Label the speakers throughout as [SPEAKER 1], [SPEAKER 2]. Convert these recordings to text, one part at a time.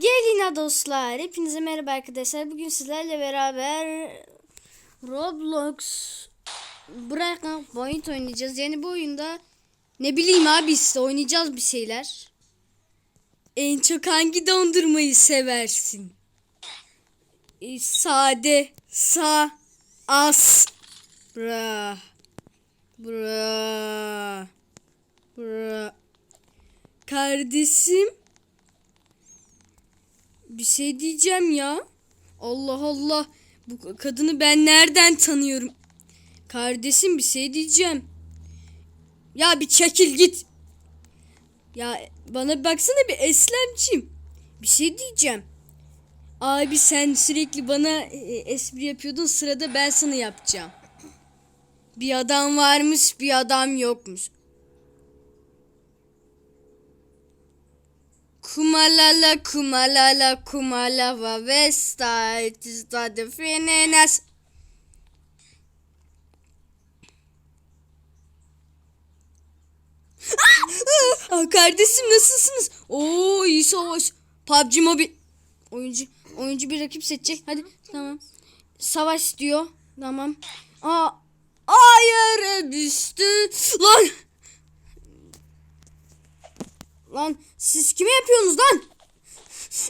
[SPEAKER 1] Gelin dostlar. Hepinize merhaba arkadaşlar. Bugün sizlerle beraber Roblox Bırakın Point oynayacağız. Yani bu oyunda ne bileyim abi işte oynayacağız bir şeyler. En çok hangi dondurmayı seversin? E, sade, sa, as. Bra. Bra. Bra. Kardeşim şey diyeceğim ya. Allah Allah. Bu kadını ben nereden tanıyorum? Kardeşim bir şey diyeceğim. Ya bir çekil git. Ya bana bir baksana bir Eslemciğim. Bir şey diyeceğim. Abi sen sürekli bana e, espri yapıyordun sırada ben sana yapacağım. Bir adam varmış bir adam yokmuş. Kumalala kumalala kumalava vesta it is the finenas. Ah, kardeşim nasılsınız? Oo iyi savaş. PUBG Mobile. Oyuncu oyuncu bir rakip seçecek. Hadi tamam. Savaş diyor. Tamam. Aa ayara düştü. Lan Lan siz kime yapıyorsunuz lan?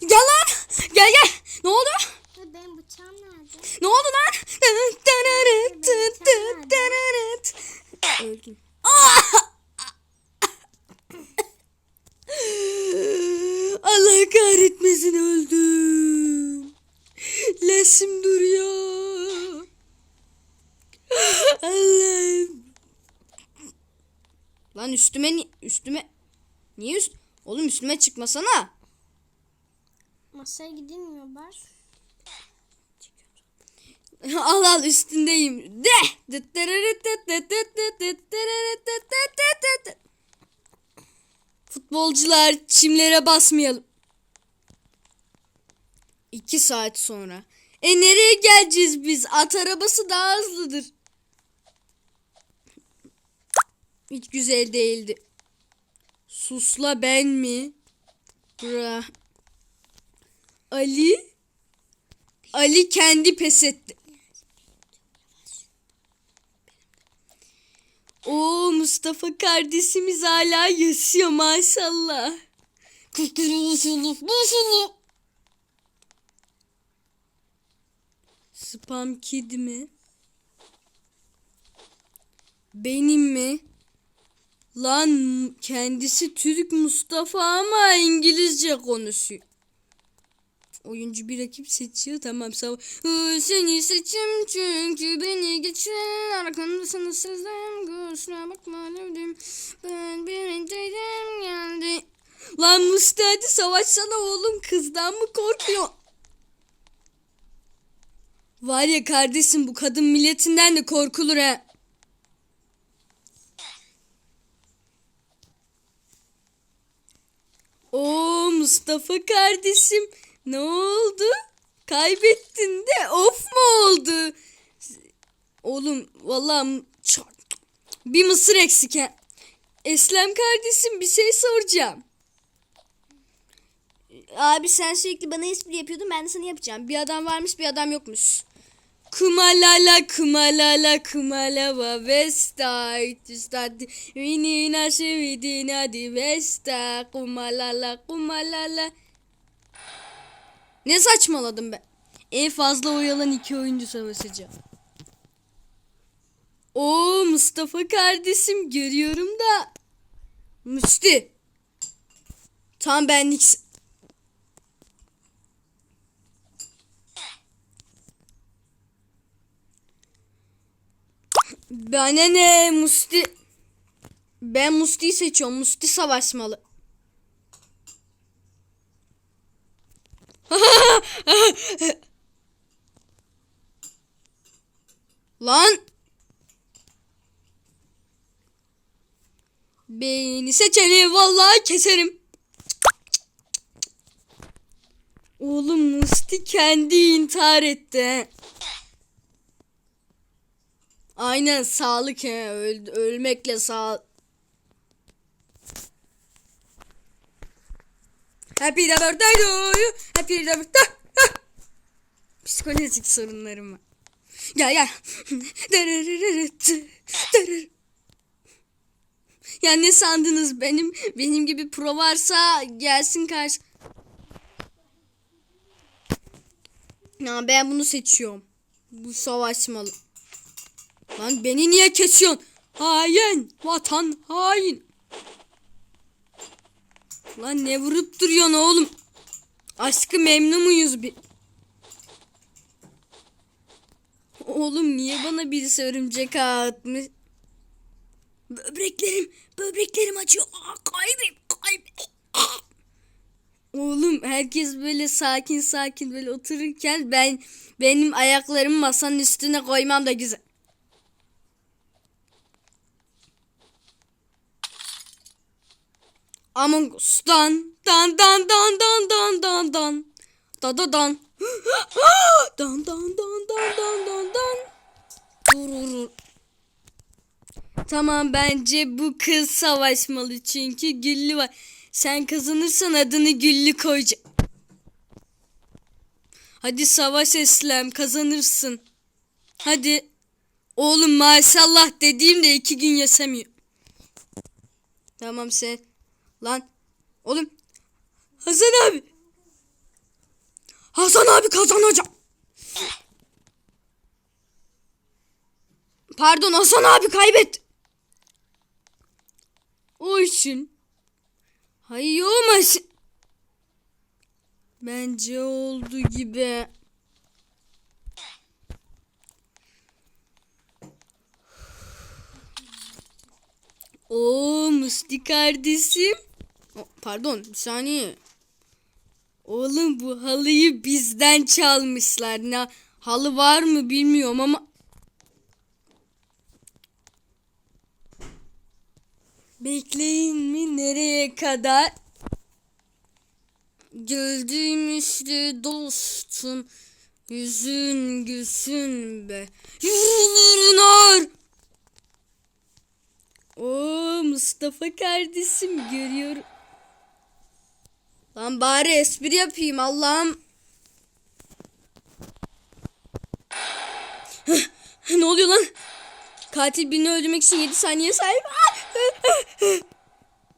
[SPEAKER 1] Gel lan. Gel gel. Ne oldu?
[SPEAKER 2] Benim bıçağım nerede?
[SPEAKER 1] Ne oldu lan? Öldüm. Allah kahretmesin öldüm. Lesim duruyor. Allah'ım. Lan üstüme üstüme niye üst Oğlum üstüme çıkmasana.
[SPEAKER 2] Masaya gidilmiyor bak.
[SPEAKER 1] al al üstündeyim. De. Futbolcular çimlere basmayalım. İki saat sonra. E nereye geleceğiz biz? At arabası daha hızlıdır. Hiç güzel değildi. Susla ben mi? Bra. Ali? Ali kendi pes etti. O Mustafa kardeşimiz hala yaşıyor maşallah. Spam kid mi? Benim mi? Lan kendisi Türk Mustafa ama İngilizce konuşuyor. Oyuncu bir rakip seçiyor tamam sağ Seni seçim çünkü beni geçen Arkamda sana sızdım Kusura bakma öldüm Ben birinteydim geldi Lan Musti hadi savaşsana oğlum kızdan mı korkuyor? Var ya kardeşim bu kadın milletinden de korkulur ha. Oo Mustafa kardeşim ne oldu? Kaybettin de of mu oldu? Oğlum vallahi bir mısır eksik ha. Eslem kardeşim bir şey soracağım. Abi sen sürekli bana espri yapıyordun ben de sana yapacağım. Bir adam varmış bir adam yokmuş. Kumalala kumalala kumalava vesta itistadi vinina şevidina di vesta kumalala kumalala Ne saçmaladım ben? En fazla oyalan iki oyuncu savaşacağım. Oo Mustafa kardeşim görüyorum da. Musti. Tam benlik. Bana ne Musti? Ben Musti'yi seçiyorum. Musti savaşmalı. Lan. Beni seçeni vallahi keserim. Oğlum Musti kendi intihar etti. Aynen sağlık he. Öl- ölmekle sağ. Happy birthday to you. Happy birthday. Psikolojik sorunlarım var. Gel gel. Ya ne sandınız benim benim gibi pro varsa gelsin karşı. Ya ben bunu seçiyorum. Bu savaşmalı. Lan beni niye kesiyorsun? Hain. Vatan hain. Lan ne vurup duruyorsun oğlum? Aşkı memnun muyuz bir? Oğlum niye bana birisi örümcek atmış? Böbreklerim, böbreklerim acıyor. Aa, kalbim. Aa. Oğlum herkes böyle sakin sakin böyle otururken ben benim ayaklarımı masanın üstüne koymam da güzel. Among Us. Dan dan dan dan dan dan dan dan. Da da dan. dan dan dan dan dan dan dan. Tamam bence bu kız savaşmalı çünkü Güllü var. Sen kazanırsan adını Güllü koyacağım. Hadi savaş Eslem kazanırsın. Hadi. Oğlum maşallah dediğimde iki gün yasam Tamam sen Lan. Oğlum. Hasan abi. Hasan abi kazanacak. Pardon Hasan abi kaybet. O için. Hayır olmasın. Bence oldu gibi. Oo Musti kardeşim. Pardon bir saniye. Oğlum bu halıyı bizden çalmışlar. Ne halı var mı bilmiyorum ama Bekleyin mi nereye kadar? Geldim işte dostum. Yüzün gülsün be. Yüzünler. Oo Mustafa kardeşim görüyorum. Lan bari espri yapayım Allah'ım. ne oluyor lan? Katil birini öldürmek için 7 saniye sahip.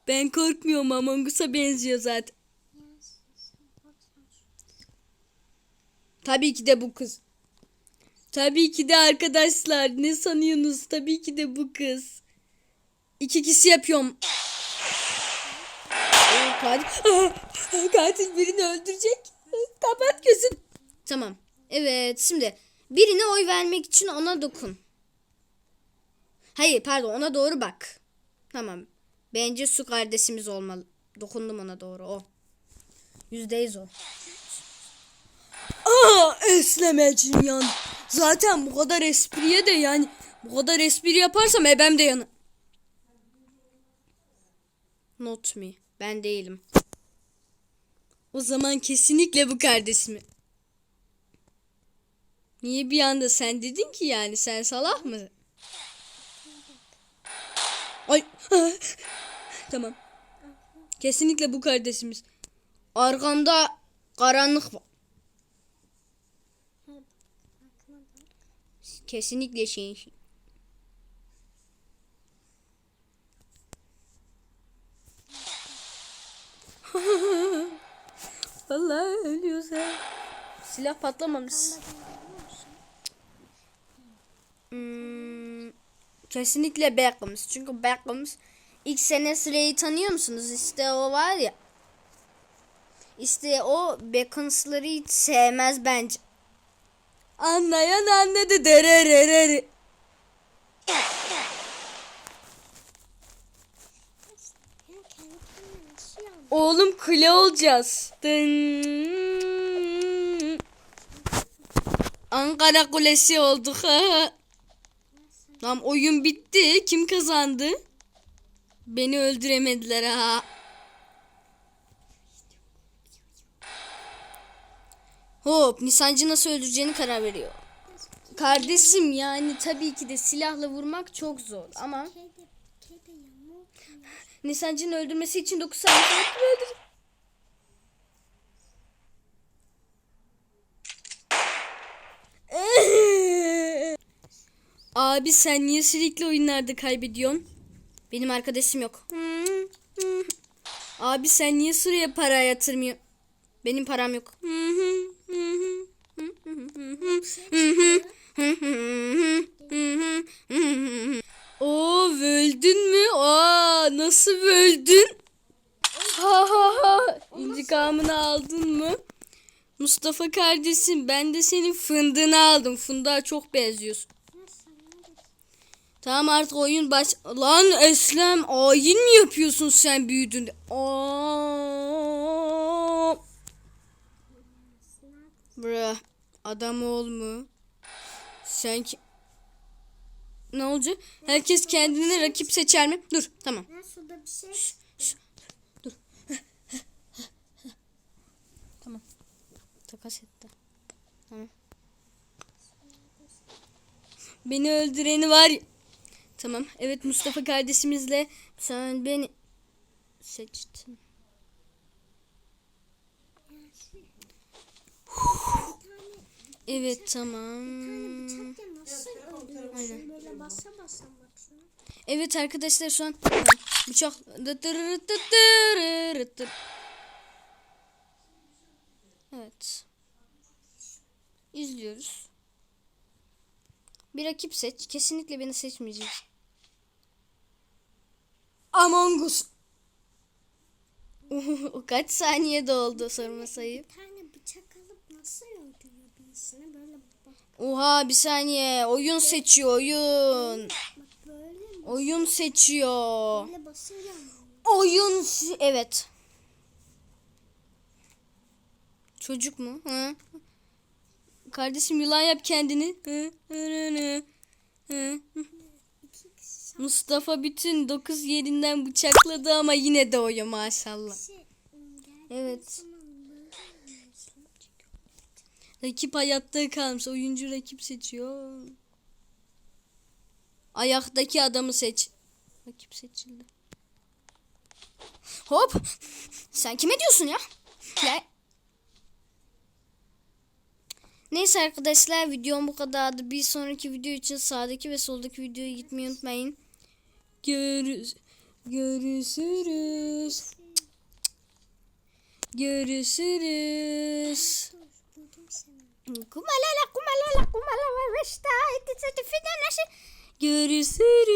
[SPEAKER 1] ben korkmuyorum Among Us'a benziyor zaten. Tabii ki de bu kız. Tabii ki de arkadaşlar. Ne sanıyorsunuz? Tabii ki de bu kız. İki kişi yapıyorum. Katil, katil birini öldürecek. Kapat gözün. Tamam. Evet şimdi birine oy vermek için ona dokun. Hayır pardon ona doğru bak. Tamam. Bence su kardeşimiz olmalı. Dokundum ona doğru o. Yüzdeyiz o. Aa eslemecim yan. Zaten bu kadar espriye de yani bu kadar espri yaparsam ebem de yanı. Not me. Ben değilim. O zaman kesinlikle bu kardeşimi. Niye bir anda sen dedin ki yani sen salak mı? Ay. tamam. Kesinlikle bu kardeşimiz. Arkamda karanlık var. Kesinlikle şey. Vallahi ölüyoruz ha. Silah patlamamış. Hmm, kesinlikle Beckham's. Çünkü Beckham's ilk sene süreyi tanıyor musunuz? İşte o var ya. İşte o Beckham's'ları hiç sevmez bence. Anlayan anladı. Dererereri.
[SPEAKER 2] Ya kendi kendine nasıl yandı?
[SPEAKER 1] Oğlum kule olacağız. Dın. Ankara Kulesi olduk. Tamam oyun bitti. Kim kazandı? Beni öldüremediler ha. Hop Nisancı nasıl öldüreceğini karar veriyor. Kardeşim yani tabii ki de silahla vurmak çok zor ama. Nisancı'nın öldürmesi için 9 saniye sonra öldür. Abi sen niye sürekli oyunlarda kaybediyorsun? Benim arkadaşım yok. Abi sen niye süreye para yatırmıyor? Benim param yok. Oo öldün mü? Aa nasıl öldün? Ha ha ha. İntikamını aldın mı? Mustafa kardeşim ben de senin fındığını aldım. Fındığa çok benziyorsun. Tamam artık oyun baş... Lan Eslem ayin mi yapıyorsun sen büyüdüğünde? Aa! Bra adam ol mu? Sen ki... Ne olacak? Herkes kendine rakip seçer mi? Dur tamam.
[SPEAKER 2] Ben suda bir şey
[SPEAKER 1] Takas etti. Tamam. Beni öldüreni var. Tamam. Evet Mustafa kardeşimizle sen beni seçtin. Evet tamam.
[SPEAKER 2] Bıçakla nasıl öldürüyorsun? Böyle basa basa baksana.
[SPEAKER 1] Evet arkadaşlar şu an bıçak Evet. İzliyoruz. Bir rakip seç. Kesinlikle beni seçmeyeceksin. Among Us. o kaç saniyede oldu sorma sayıp.
[SPEAKER 2] Bir tane bıçak alıp nasıl öldürüyor birisini? Böyle bak,
[SPEAKER 1] Oha bir saniye. Oyun seçiyor oyun. Oyun seçiyor. Oyun evet. Çocuk mu? Hı? Kardeşim yılan yap kendini. Mustafa bütün 9 yerinden bıçakladı ama yine de oyun maşallah.
[SPEAKER 2] şey geldiği
[SPEAKER 1] Evet. Rakip hayatta kalmış. Oyuncu rakip seçiyor. Ayaktaki adamı seç. Rakip seçildi. Hop. Sen kime diyorsun ya? Ya. Neyse arkadaşlar videom bu kadardı. Bir sonraki video için sağdaki ve soldaki videoya gitmeyi unutmayın. Görüş görüşürüz. Görüşürüz. Kumalala kumalala kumalala veşta. Görüşürüz.